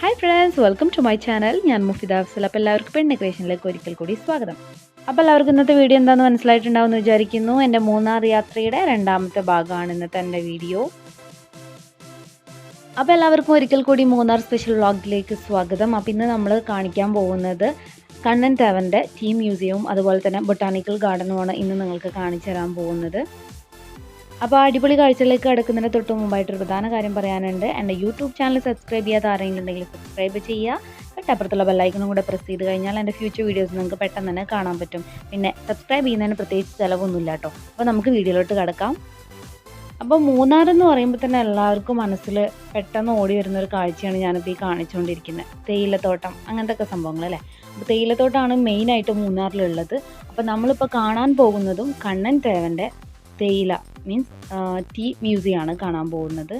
Hi friends welcome to my channel ഞാൻ മുഫിദ അഫ്സൽ. അപ്പോൾ എല്ലാവർക്കും പെണ്ണ് ക്രിയേഷനിലേക്ക് ഒരിക്കൽ കൂടി സ്വാഗതം. അപ്പോൾ എല്ലാവർക്കും ഇന്നത്തെ വീഡിയോ എന്താണെന്ന് മനസ്സിലായിട്ടുണ്ടാവും എന്ന് വിചാരിക്കുന്നു. എന്റെ മൂന്നാർ യാത്രയുടെ രണ്ടാമത്തെ ഭാഗമാണ് ഇന്നത്തെ എന്റെ വീഡിയോ. അപ്പോൾ എല്ലാവർക്കും ഒരിക്കൽ കൂടി മൂന്നാർ സ്പെഷ്യൽ വ്ളോഗിലേക്ക് സ്വാഗതം. അപ്പോൾ ഇന്ന് നമ്മൾ കാണിക്കാൻ പോകുന്നത് കണ്ണൻ തേവന്റെ ടീം മ്യൂസിയവും അതുപോലെ തന്നെ ബൊട്ടാണിക്കൽ ഗാർഡനുമാണ് ഇന്ന് നിങ്ങൾക്ക് കാണിച്ചു തരാൻ പോകുന്നത്. അപ്പോൾ അടിപൊളി കാഴ്ചകളിലേക്ക് കിടക്കുന്നതിന് തൊട്ട് മുമ്പായിട്ടൊരു പ്രധാന കാര്യം പറയാനുണ്ട്. എന്റെ യൂട്യൂബ് ചാനൽ സബ്സ്ക്രൈബ് ചെയ്യാത്ത ആരെങ്കിലും ഉണ്ടെങ്കിൽ സബ്സ്ക്രൈബ് ചെയ്യുക. തൊട്ടപ്പുറത്തുള്ള ബെല്ലൈക്കണും കൂടെ പ്രസ് ചെയ്ത് കഴിഞ്ഞാൽ എന്റെ ഫ്യൂച്ചർ വീഡിയോസ് നിങ്ങൾക്ക് പെട്ടെന്ന് തന്നെ കാണാൻ പറ്റും. പിന്നെ സബ്സ്ക്രൈബ് ചെയ്യുന്നതിന് പ്രത്യേകിച്ച് ചിലവൊന്നുമില്ല കേട്ടോ. അപ്പോൾ നമുക്ക് വീഡിയോയിലോട്ട് കിടക്കാം. അപ്പോൾ മൂന്നാർ എന്ന് പറയുമ്പോൾ തന്നെ എല്ലാവർക്കും മനസ്സിൽ പെട്ടെന്ന് ഓടി വരുന്ന ഒരു കാഴ്ചയാണ് ഞാനിപ്പോൾ ഈ കാണിച്ചുകൊണ്ടിരിക്കുന്നത്. തേയിലത്തോട്ടം അങ്ങനത്തെ ഒക്കെ സംഭവങ്ങൾ അല്ലേ? അപ്പോൾ തേയിലത്തോട്ടമാണ് മെയിനായിട്ട് മൂന്നാറിലുള്ളത്. അപ്പോൾ നമ്മളിപ്പോൾ കാണാൻ പോകുന്നതും കണ്ണൻ തേവന്റെ തേയില. മീൻസ് ടീ മ്യൂസിയമാണ് കാണാൻ പോകുന്നത്.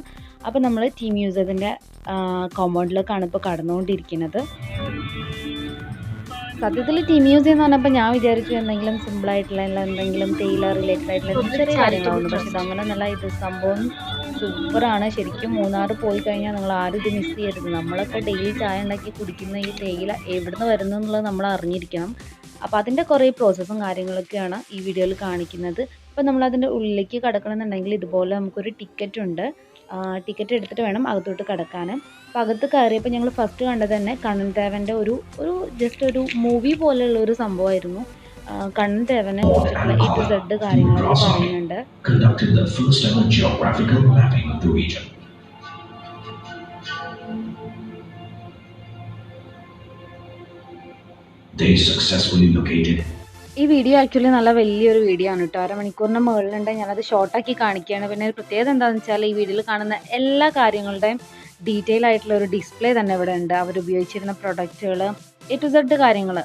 അപ്പോൾ നമ്മൾ ടീ മ്യൂസിയത്തിന്റെ കോമ്പൗണ്ടിലേക്കാണ് ഇപ്പോൾ കടന്നുകൊണ്ടിരിക്കുന്നത്. സത്യത്തിൽ ടീ മ്യൂസിയം എന്ന് പറഞ്ഞപ്പോൾ ഞാൻ വിചാരിച്ചു എന്തെങ്കിലും സിമ്പിളായിട്ടുള്ള എന്തെങ്കിലും തേയില റിലേറ്റഡ് ആയിട്ടുള്ള ചെറിയ കാര്യങ്ങളുണ്ട്. പക്ഷേ അങ്ങനെ നല്ല ഇത് സംഭവം സൂപ്പറാണ് ശരിക്കും മൂന്നാർ പോയി കഴിഞ്ഞാൽ നിങ്ങൾ ആരും ഇത് മിസ് ചെയ്യരുത്. നമ്മളൊക്കെ ഡെയിലി ചായ ഉണ്ടാക്കി കുടിക്കുന്ന ഈ തേയില എവിടുന്ന് വരുന്നു എന്നുള്ളത് നമ്മൾ അറിഞ്ഞിരിക്കണം. അപ്പോൾ അതിന്റെ കുറേ പ്രോസസ്സും കാര്യങ്ങളൊക്കെയാണ് ഈ വീഡിയോയിൽ കാണിക്കുന്നത്. അപ്പോൾ നമ്മൾ അതിന്റെ ഉള്ളിലേക്ക് കടക്കണമെന്നുണ്ടെങ്കിൽ ഇതുപോലെ നമുക്കൊരു ടിക്കറ്റ് ഉണ്ട്. ടിക്കറ്റ് എടുത്തിട്ട് വേണം അകത്തോട്ട് കടക്കാൻ അപ്പോൾ അകത്ത് കയറിയപ്പോൾ ഞങ്ങൾ ഫസ്റ്റ് കണ്ടത് തന്നെ കണ്ണൻ ദേവന്റെ ഒരു ഒരു ജസ്റ്റ് ഒരു മൂവി പോലെയുള്ള ഒരു സംഭവമായിരുന്നു. കണ്ണൻ ദേവനെ കുറിച്ചിട്ടുള്ള എ ടു സെഡ് കാര്യങ്ങളൊക്കെ പറയുന്നുണ്ട്. They successfully located ഈ വീഡിയോ ആക്ച്വലി നല്ല വലിയൊരു വീഡിയോ ആണ് കേട്ടോ അരമണിക്കൂറിന് മുകളിലുണ്ട് ഞാനത് ഷോർട്ടാക്കി കാണിക്കുകയാണ് പിന്നെ ഒരു പ്രത്യേകത എന്താണെന്ന് വെച്ചാൽ ഈ വീഡിയോയിൽ കാണുന്ന എല്ലാ കാര്യങ്ങളുടെയും ഡീറ്റെയിൽ ആയിട്ടുള്ള ഒരു ഡിസ്പ്ലേ തന്നെ ഇവിടെ ഉണ്ട്. അവർ ഉപയോഗിച്ചിരുന്ന പ്രൊഡക്റ്റുകൾ എ ടു സെഡ് കാര്യങ്ങൾ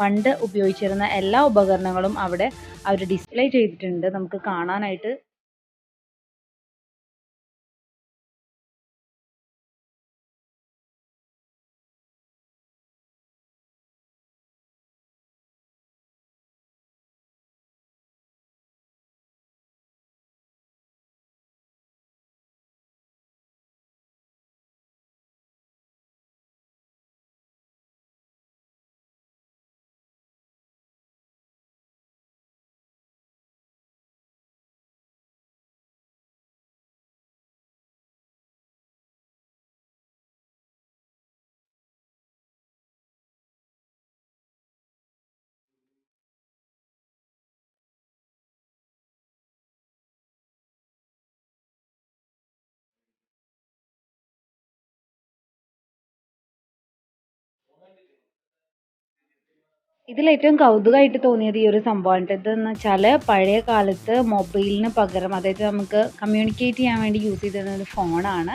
പണ്ട് ഉപയോഗിച്ചിരുന്ന എല്ലാ ഉപകരണങ്ങളും അവിടെ അവർ ഡിസ്പ്ലേ ചെയ്തിട്ടുണ്ട്. നമുക്ക് കാണാനായിട്ട് ഇതിൽ ഏറ്റവും കൗതുകമായിട്ട് തോന്നിയത് ഈ ഒരു സംഭവം ഇതെന്ന് വെച്ചാൽ പഴയ കാലത്ത് മൊബൈലിന് പകരം അതായത് നമുക്ക് കമ്മ്യൂണിക്കേറ്റ് ചെയ്യാൻ വേണ്ടി യൂസ് ചെയ്തിരുന്ന ഒരു ഫോണാണ്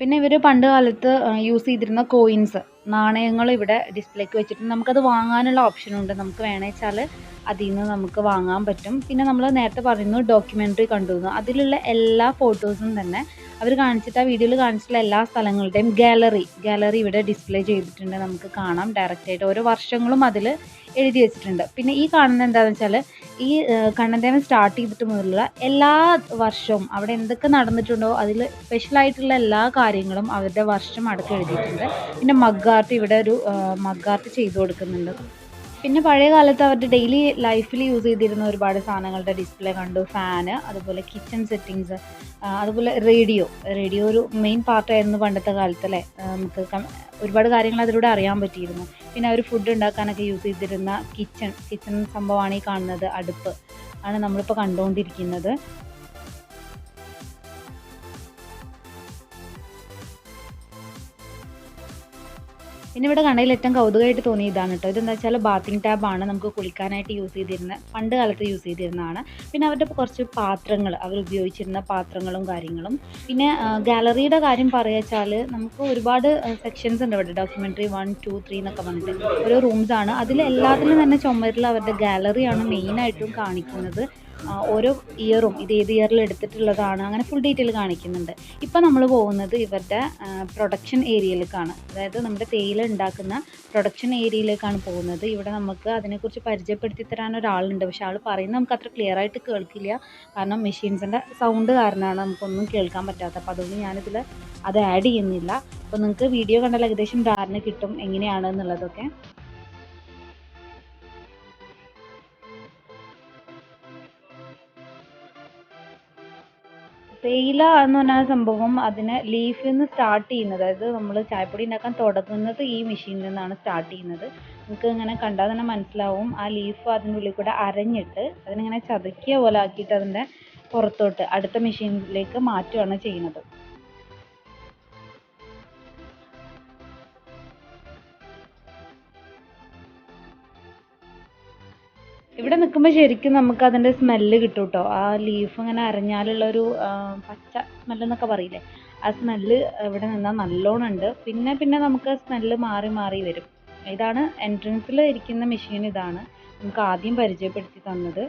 പിന്നെ ഇവർ പണ്ട് കാലത്ത് യൂസ് ചെയ്തിരുന്ന കോയിൻസ് നാണയങ്ങൾ ഇവിടെ ഡിസ്പ്ലേക്ക് വെച്ചിട്ട് നമുക്കത് വാങ്ങാനുള്ള ഓപ്ഷനുണ്ട് നമുക്ക് വേണമെന്ന് വെച്ചാൽ അതിൽ നിന്ന് നമുക്ക് വാങ്ങാൻ പറ്റും. പിന്നെ നമ്മൾ നേരത്തെ പറയുന്നു ഡോക്യുമെന്ററി കണ്ടു അതിലുള്ള എല്ലാ ഫോട്ടോസും തന്നെ അവർ കാണിച്ചിട്ട് ആ വീഡിയോയിൽ കാണിച്ചിട്ടുള്ള എല്ലാ സ്ഥലങ്ങളുടെയും ഗാലറി ഗാലറി ഇവിടെ ഡിസ്പ്ലേ ചെയ്തിട്ടുണ്ട്. നമുക്ക് കാണാം ഡയറക്റ്റായിട്ട് ഓരോ വർഷങ്ങളും അതിൽ എഴുതി വെച്ചിട്ടുണ്ട്. പിന്നെ ഈ കാണുന്ന എന്താണെന്ന് വെച്ചാൽ ഈ കണ്ണന്തേവൻ സ്റ്റാർട്ട് ചെയ്തിട്ട് മുതലുള്ള എല്ലാ വർഷവും അവിടെ എന്തൊക്കെ നടന്നിട്ടുണ്ടോ അതിൽ സ്പെഷ്യലായിട്ടുള്ള എല്ലാ കാര്യങ്ങളും അവരുടെ വർഷം അടക്കം എഴുതിയിട്ടുണ്ട്. പിന്നെ മഗ്ഗാർട്ട് ഇവിടെ ഒരു മഗ്ഗാർട്ട് ചെയ്തു കൊടുക്കുന്നുണ്ട്. പിന്നെ പഴയ കാലത്ത് അവരുടെ ഡെയിലി ലൈഫിൽ യൂസ് ചെയ്തിരുന്ന ഒരുപാട് സാധനങ്ങളുടെ ഡിസ്പ്ലേ കണ്ടു. ഫാന് അതുപോലെ കിച്ചൺ സെറ്റിങ്സ് അതുപോലെ റേഡിയോ റേഡിയോ ഒരു മെയിൻ പാർട്ടായിരുന്നു പണ്ടത്തെ കാലത്ത് അല്ലേ? നമുക്ക് ഒരുപാട് കാര്യങ്ങൾ അതിലൂടെ അറിയാൻ പറ്റിയിരുന്നു. പിന്നെ അവർ ഫുഡ് ഉണ്ടാക്കാനൊക്കെ യൂസ് ചെയ്തിരുന്ന കിച്ചൺ കിച്ചൺ സംഭവമാണ് ഈ കാണുന്നത് അടുപ്പ്. ആണ് നമ്മളിപ്പോൾ കണ്ടുകൊണ്ടിരിക്കുന്നത്. പിന്നെ ഇവിടെ കണ്ടതിൽ ഏറ്റവും കൗതുകമായിട്ട് തോന്നിയ ഇതാണ് കേട്ടോ. ഇതെന്താ വെച്ചാൽ ബാത്തിങ് ടാബാണ് നമുക്ക് കുളിക്കാനായിട്ട് യൂസ് ചെയ്തിരുന്ന പണ്ട് കാലത്ത് യൂസ് ചെയ്തിരുന്നതാണ്. പിന്നെ അവരുടെ കുറച്ച് പാത്രങ്ങൾ അവർ ഉപയോഗിച്ചിരുന്ന പാത്രങ്ങളും കാര്യങ്ങളും. പിന്നെ ഗാലറിയുടെ കാര്യം പറയുകച്ചാൽ നമുക്ക് ഒരുപാട് സെക്ഷൻസ് ഉണ്ട് ഇവിടെ. ഡോക്യുമെന്ററി വൺ ടു ത്രീ എന്നൊക്കെ പറഞ്ഞിട്ട്. ഓരോ റൂംസ് ആണ്. അതിൽ എല്ലാത്തിലും തന്നെ ചുമരിൽ അവരുടെ ഗാലറിയാണ് മെയിനായിട്ടും കാണിക്കുന്നത്. ഓരോ ഇയറും ഇത് ഏത് ഇയറിൽ എടുത്തിട്ടുള്ളതാണ് അങ്ങനെ ഫുൾ ഡീറ്റെയിൽ കാണിക്കുന്നുണ്ട്. ഇപ്പം നമ്മൾ പോകുന്നത് ഇവരുടെ പ്രൊഡക്ഷൻ ഏരിയയിലേക്കാണ് അതായത് നമ്മുടെ തേയില ഉണ്ടാക്കുന്ന പ്രൊഡക്ഷൻ ഏരിയയിലേക്കാണ് പോകുന്നത്. ഇവിടെ നമുക്ക് അതിനെക്കുറിച്ച് പരിചയപ്പെടുത്തി തരാൻ ഒരാളുണ്ട്. പക്ഷെ ആൾ പറയുന്നത് നമുക്ക് അത്ര ക്ലിയർ ആയിട്ട് കേൾക്കില്ല. കാരണം മെഷീൻസിന്റെ സൗണ്ട് കാരണമാണ് നമുക്കൊന്നും കേൾക്കാൻ പറ്റാത്തത്. അപ്പോൾ അതുകൊണ്ട് ഞാനിതിൽ അത് ആഡ് ചെയ്യുന്നില്ല. അപ്പോൾ നിങ്ങൾക്ക് വീഡിയോ കണ്ടാൽ ഏകദേശം ധാരണ കിട്ടും എങ്ങനെയാണ് എന്നുള്ളതൊക്കെ. തേയില എന്ന് പറഞ്ഞ സംഭവം അതിനെ ലീഫിൽ നിന്ന് സ്റ്റാർട്ട് ചെയ്യുന്നത്. അതായത് നമ്മൾ ചായപ്പൊടി ഉണ്ടാക്കാൻ തുടങ്ങുന്നത് ഈ മെഷീനിൽ നിന്നാണ് സ്റ്റാർട്ട് ചെയ്യുന്നത്. നിങ്ങൾക്ക് ഇങ്ങനെ കണ്ടാൽ തന്നെ മനസ്സിലാവും. ആ ലീഫ് അതിന്റെ ഉള്ളിൽ കൂടെ അരഞ്ഞിട്ട് അതിനിങ്ങനെ ചതക്കിയ പോലെ ആക്കിയിട്ട് അതിന്റെ പുറത്തോട്ട് അടുത്ത മെഷീനിലേക്ക് മാറ്റുകയാണ് ചെയ്യുന്നത്. ഇവിടെ നിൽക്കുമ്പോൾ ശരിക്കും നമുക്ക് അതിന്റെ സ്മെല്ല് കിട്ടും കേട്ടോ ആ ലീഫ് ഇങ്ങനെ അരഞ്ഞാലുള്ള ഒരു പച്ച സ്മെല്ല് എന്നൊക്കെ പറയില്ലേ? ആ സ്മെല്ല് ഇവിടെ നിന്നാൽ നല്ലോണം ഉണ്ട്. പിന്നെ പിന്നെ നമുക്ക് സ്മെല്ല് മാറി മാറി വരും. ഇതാണ് എൻട്രൻസിൽ ഇരിക്കുന്ന മെഷീൻ ഇതാണ്. നമുക്ക് ആദ്യം പരിചയപ്പെടുത്തി തന്നത്.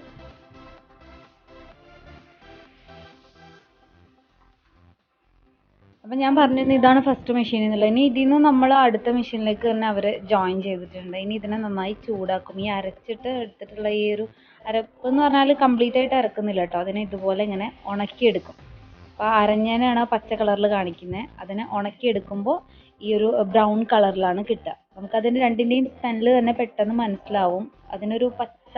അപ്പം ഞാൻ പറഞ്ഞിരുന്നു ഇതാണ് ഫസ്റ്റ് മെഷീൻ എന്നുള്ളത്. ഇനി ഇതിൽ നിന്ന് നമ്മൾ അടുത്ത മെഷീനിലേക്ക് തന്നെ അവർ ജോയിൻ ചെയ്തിട്ടുണ്ട്. ഇനി ഇതിനെ നന്നായി ചൂടാക്കും. ഈ അരച്ചിട്ട് എടുത്തിട്ടുള്ള ഈ ഒരു അരപ്പ് എന്ന് പറഞ്ഞാൽ കംപ്ലീറ്റ് ആയിട്ട് അരക്കുന്നില്ല കേട്ടോ. അതിനെ ഇതുപോലെ ഇങ്ങനെ ഉണക്കിയെടുക്കും. അപ്പോൾ അരഞ്ഞേനാണ് പച്ച കളറിൽ കാണിക്കുന്നത് അതിനെ ഉണക്കിയെടുക്കുമ്പോൾ ഈ ഒരു ബ്രൗൺ കളറിലാണ് കിട്ടുക. നമുക്ക് നമുക്കതിന്റെ രണ്ടിന്റെയും സ്മെല്ല് തന്നെ പെട്ടെന്ന് മനസ്സിലാവും. അതിനൊരു പച്ച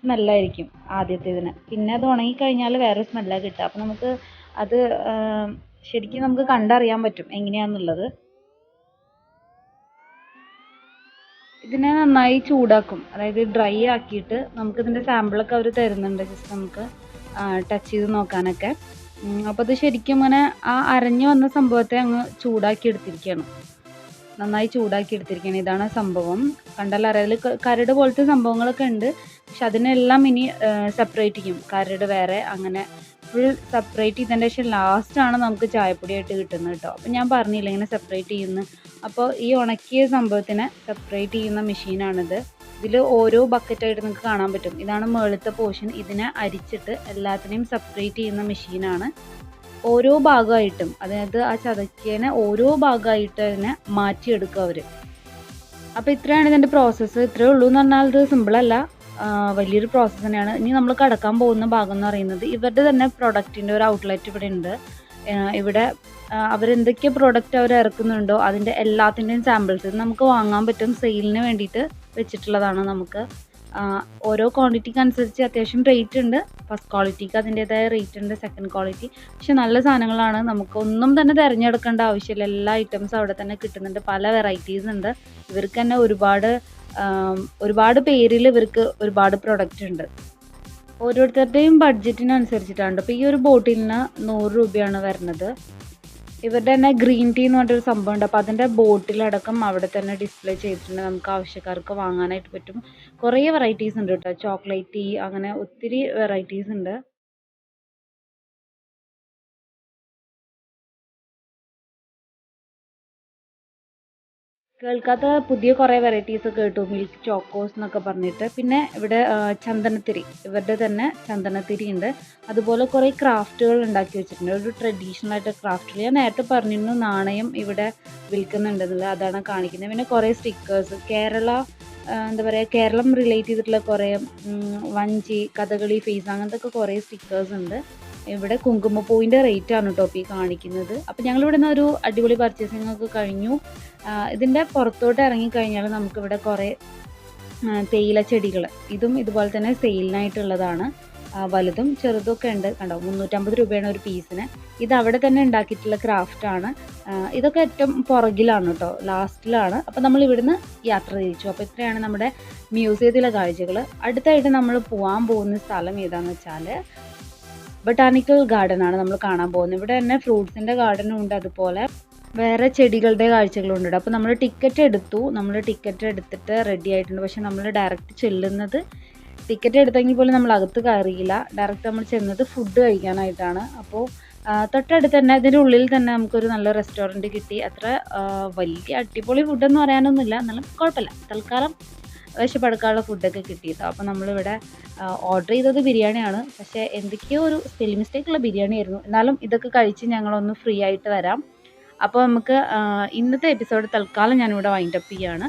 സ്മെല്ലായിരിക്കും ആദ്യത്തേതിന്. പിന്നെ അത് ഉണങ്ങിക്കഴിഞ്ഞാൽ വേറൊരു സ്മെല്ലാണ് കിട്ടുക. അപ്പോൾ നമുക്ക് അത് ശരിക്കും നമുക്ക് കണ്ടറിയാൻ പറ്റും എങ്ങനെയാന്നുള്ളത്. ഇതിനെ നന്നായി ചൂടാക്കും. അതായത് ഡ്രൈ ആക്കിയിട്ട് നമുക്ക് ഇതിന്റെ സാമ്പിളൊക്കെ അവർ തരുന്നുണ്ട് ജസ്റ്റ് നമുക്ക് ടച്ച് ചെയ്ത് നോക്കാനൊക്കെ. അപ്പോൾ അത് ശരിക്കും ഇങ്ങനെ ആ അരഞ്ഞു വന്ന സംഭവത്തെ അങ്ങ് ചൂടാക്കി എടുത്തിരിക്കുകയാണ്. നന്നായി ചൂടാക്കി എടുത്തിരിക്കുകയാണ്. ഇതാണ് സംഭവം. കണ്ടാൽ അറിയാൽ കരട് പോലത്തെ സംഭവങ്ങളൊക്കെ ഉണ്ട്. പക്ഷെ അതിനെല്ലാം ഇനി സെപ്പറേറ്റ് ചെയ്യും. കരട് വേറെ അങ്ങനെ ഫുൾ സെപ്പറേറ്റ് ചെയ്തതിന്റെ ശേഷം ലാസ്റ്റാണ് നമുക്ക് ചായപ്പൊടിയായിട്ട് കിട്ടുന്നത് കേട്ടോ. അപ്പം ഞാൻ പറഞ്ഞില്ല ഇങ്ങനെ സെപ്പറേറ്റ് ചെയ്യുന്നു. അപ്പോൾ ഈ ഉണക്കിയ സംഭവത്തിനെ സെപ്പറേറ്റ് ചെയ്യുന്ന മെഷീനാണിത് ഇതിൽ ഓരോ ബക്കറ്റായിട്ട് നിങ്ങൾക്ക് കാണാൻ പറ്റും. ഇതാണ് മേളത്തെ പോർഷൻ ഇതിനെ അരിച്ചിട്ട് എല്ലാത്തിനെയും സെപ്പറേറ്റ് ചെയ്യുന്ന മെഷീനാണ് ഓരോ ഭാഗമായിട്ടും അതായത് ആ ചതക്കിയതിനെ ഓരോ ഭാഗമായിട്ട് അതിനെ മാറ്റിയെടുക്കും അവർ അപ്പോൾ ഇത്രയാണ് ഇതിന്റെ പ്രോസസ്സ് ഇത്രയേ ഉള്ളൂ എന്ന് പറഞ്ഞാൽ ഇത് സിമ്പിളല്ല വലിയൊരു പ്രോസസ്സ് തന്നെയാണ്. ഇനി നമ്മൾ കടക്കാൻ പോകുന്ന ഭാഗം എന്ന് പറയുന്നത് ഇവരുടെ തന്നെ പ്രൊഡക്റ്റിന്റെ ഒരു ഔട്ട്ലെറ്റ് ഇവിടെ ഉണ്ട്. ഇവിടെ അവരെന്തൊക്കെ പ്രോഡക്റ്റ് അവർ ഇറക്കുന്നുണ്ടോ അതിന്റെ എല്ലാത്തിന്റെയും സാമ്പിൾസ് നമുക്ക് വാങ്ങാൻ പറ്റും സെയിലിന് വേണ്ടിയിട്ട് വെച്ചിട്ടുള്ളതാണ് നമുക്ക് ഓരോ ക്വാണ്ടിറ്റിക്ക് അനുസരിച്ച് അത്യാവശ്യം റേറ്റ് ഉണ്ട്. ഫസ്റ്റ് ക്വാളിറ്റിക്ക് അതിന്റേതായ റേറ്റ് ഉണ്ട് സെക്കൻഡ് ക്വാളിറ്റി പക്ഷെ നല്ല സാധനങ്ങളാണ്. നമുക്ക് ഒന്നും തന്നെ തിരഞ്ഞെടുക്കേണ്ട ആവശ്യമില്ല. എല്ലാ ഐറ്റംസും അവിടെ തന്നെ കിട്ടുന്നുണ്ട്. പല വെറൈറ്റീസ് ഉണ്ട്. ഇവർക്ക് തന്നെ ഒരുപാട് ഒരുപാട് പേരിൽ ഇവർക്ക് ഒരുപാട് പ്രൊഡക്റ്റ് ഉണ്ട്. ഓരോരുത്തരുടെയും ബഡ്ജറ്റിനനുസരിച്ചിട്ടാണ് ഇപ്പോൾ ഈ ഒരു ബോട്ടിലിന് നൂറ് രൂപയാണ് വരുന്നത്. ഇവരുടെ തന്നെ ഗ്രീൻ ടീ എന്ന് പറഞ്ഞൊരു സംഭവം ഉണ്ട് അപ്പോൾ അതിന്റെ ബോട്ടിലടക്കം അവിടെ തന്നെ ഡിസ്പ്ലേ ചെയ്തിട്ടുണ്ട്. നമുക്ക് ആവശ്യക്കാർക്ക് വാങ്ങാനായിട്ട് പറ്റും. കുറേ വെറൈറ്റീസ് ഉണ്ട് കേട്ടോ ചോക്ലേറ്റ് ടീ അങ്ങനെ ഒത്തിരി വെറൈറ്റീസ് ഉണ്ട്. കേൾക്കാത്ത പുതിയ കുറേ വെറൈറ്റീസ് ഒക്കെ കേട്ടു. മിൽക്ക് ചോക്കോസ് എന്നൊക്കെ പറഞ്ഞിട്ട്. പിന്നെ ഇവിടെ ചന്ദനത്തിരി. ഇവരുടെ തന്നെ ചന്ദനത്തിരി ഉണ്ട്. അതുപോലെ കുറേ ക്രാഫ്റ്റുകൾ ഉണ്ടാക്കി വെച്ചിട്ടുണ്ട്. ഒരു ട്രഡീഷണൽ ആയിട്ട് ക്രാഫ്റ്റുകൾ ഞാൻ നേരത്തെ പറഞ്ഞിരുന്നു നാണയം ഇവിടെ വിൽക്കുന്നുണ്ടെന്നുള്ളത്. അതാണ് കാണിക്കുന്നത്. പിന്നെ കുറേ സ്റ്റിക്കേഴ്സ് കേരള എന്താ പറയുക കേരളം റിലേറ്റ് ചെയ്തിട്ടുള്ള കുറേ വഞ്ചി കഥകളി ഫേസ് അങ്ങനത്തെ ഒക്കെ കുറേ സ്റ്റിക്കേഴ്സ് ഉണ്ട്. ഇവിടെ കുങ്കുമപ്പൂവിന്റെ റേറ്റ് ആണ് കേട്ടോ ഈ കാണിക്കുന്നത്. അപ്പോൾ ഞങ്ങൾ ഇവിടെ നിന്ന് ഒരു അടിപൊളി പർച്ചേസിംഗ് ഒക്കെ കഴിഞ്ഞു. ഇതിന്റെ പുറത്തോട്ട് ഇറങ്ങിക്കഴിഞ്ഞാൽ നമുക്കിവിടെ കുറേ തേയില ചെടികൾ ഇതും ഇതുപോലെ തന്നെ സെയിലിനായിട്ടുള്ളതാണ് വലുതും ചെറുതൊക്കെ ഉണ്ട്. കണ്ടോ? മുന്നൂറ്റമ്പത് രൂപയാണ് ഒരു പീസിന് ഇത് അവിടെ തന്നെ ഉണ്ടാക്കിയിട്ടുള്ള ക്രാഫ്റ്റാണ് ഇതൊക്കെ ഏറ്റവും പുറകിലാണ് കേട്ടോ ലാസ്റ്റിലാണ് അപ്പോൾ നമ്മൾ ഇവിടുന്ന് യാത്ര തിരിച്ചു. അപ്പോൾ ഇത്രയാണ് നമ്മുടെ മ്യൂസിയത്തിലെ കാഴ്ചകൾ അടുത്തായിട്ട് നമ്മൾ പോകാൻ പോകുന്ന സ്ഥലം ഏതാണെന്ന് വെച്ചാൽ ബൊട്ടാണിക്കൽ ആണ് നമ്മൾ കാണാൻ പോകുന്നത്. ഇവിടെ തന്നെ ഫ്രൂട്ട്സിന്റെ ഗാർഡനും ഉണ്ട് അതുപോലെ. വേറെ ചെടികളുടെ കാഴ്ചകളുണ്ട് അപ്പോൾ നമ്മൾ ടിക്കറ്റ് എടുത്തു. നമ്മൾ ടിക്കറ്റ് എടുത്തിട്ട് റെഡി ആയിട്ടുണ്ട്. പക്ഷെ നമ്മൾ ഡയറക്റ്റ് ചെല്ലുന്നത് ടിക്കറ്റ് എടുത്തെങ്കിൽ പോലും നമ്മൾ അകത്ത് കയറിയില്ല. ഡയറക്റ്റ് നമ്മൾ ചെന്നത് ഫുഡ് കഴിക്കാനായിട്ടാണ്. അപ്പോൾ തൊട്ടടുത്ത് തന്നെ അതിന്റെ ഉള്ളിൽ തന്നെ നമുക്കൊരു നല്ല റെസ്റ്റോറന്റ് കിട്ടി. അത്ര വലിയ അടിപൊളി ഫുഡെന്ന് പറയാനൊന്നുമില്ല. എന്നാലും കുഴപ്പമില്ല. തൽക്കാലം വിശപ്പെടുക്കാനുള്ള ഫുഡൊക്കെ കിട്ടി കേട്ടോ അപ്പോൾ നമ്മളിവിടെ ഓർഡർ ചെയ്തത് ബിരിയാണിയാണ്. പക്ഷേ എന്തൊക്കെയോ ഒരു സ്പെല്ലിംഗ് മിസ്റ്റേക്ക് ഉള്ള ബിരിയാണി ആയിരുന്നു. എന്നാലും ഇതൊക്കെ കഴിച്ച് ഞങ്ങളൊന്ന് ഫ്രീ ആയിട്ട് വരാം. അപ്പോൾ നമുക്ക് ഇന്നത്തെ എപ്പിസോഡ് തൽക്കാലം ഞാനിവിടെ വൈൻഡ് അപ്പ് ചെയ്യാണ്.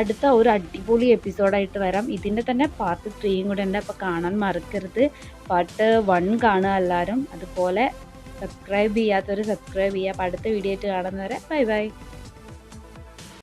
അടുത്ത ഒരു അടിപൊളി എപ്പിസോഡായിട്ട് വരാം. ഇതിന്റെ തന്നെ പാർട്ട് ത്രീയും കൂടെ ഉണ്ട്. അപ്പോൾ കാണാൻ മറക്കരുത്. പാർട്ട് വൺ കാണുക എല്ലാവരും. അതുപോലെ സബ്സ്ക്രൈബ് ചെയ്യാത്തവർ സബ്സ്ക്രൈബ് ചെയ്യുക. അപ്പോൾ അടുത്ത വീഡിയോ ആയിട്ട് കാണുന്നവരെ ബൈ ബൈ